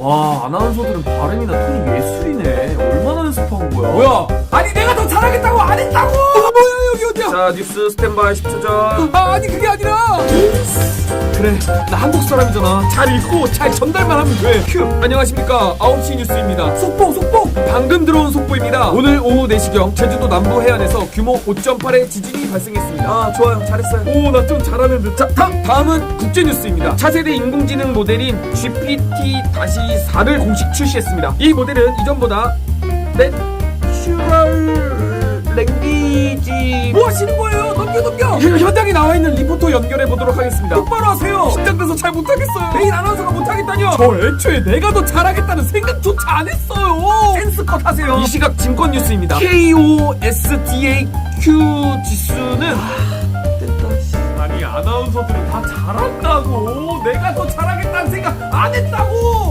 와 아나운서들은 발음이나 톤이 예술이네 얼마나 연습한 거야 뭐야? 아니 내가 더 잘하겠다고 안 했다고! 뭐야 여기 어디야? 자 뉴스 스탠바이 10초 전 아 아니 그게 아니라 그래. 나 한국 사람이잖아. 잘 읽고 잘 전달만 하면 돼큐. 안녕하십니까. 9시 뉴스입니다. 속보 속보. 방금 들어온 속보입니다. 오늘 오후 4시경 제주도 남부 해안에서 규모 5.8의 지진이 발생했습니다. 아 좋아요. 잘했어요. 오 나 좀 잘하는 듯. 자, 다음, 다음은 국제뉴스입니다. 차세대 인공지능 모델인 GPT-4를 공식 출시했습니다. 이 모델은 이전보다 내추럴 랭귀지 뭐 하시는 거예요 넘겨 넘겨 현장에 나와 있는 리포터 연결해 보도록 하겠습니다. 똑바로 하세요. 긴장돼서 잘 못하겠어요. 메인 아나운서가 못하겠다뇨. 저 애초에 내가 더 잘하겠다는 생각조차 안 했어요. 센스컷 하세요. 이 시각 증권 뉴스입니다. KOSDAQ 지수는 아니 아나운서들은 다 잘한다고. 내가 더 잘하겠다는 생각 안 했다고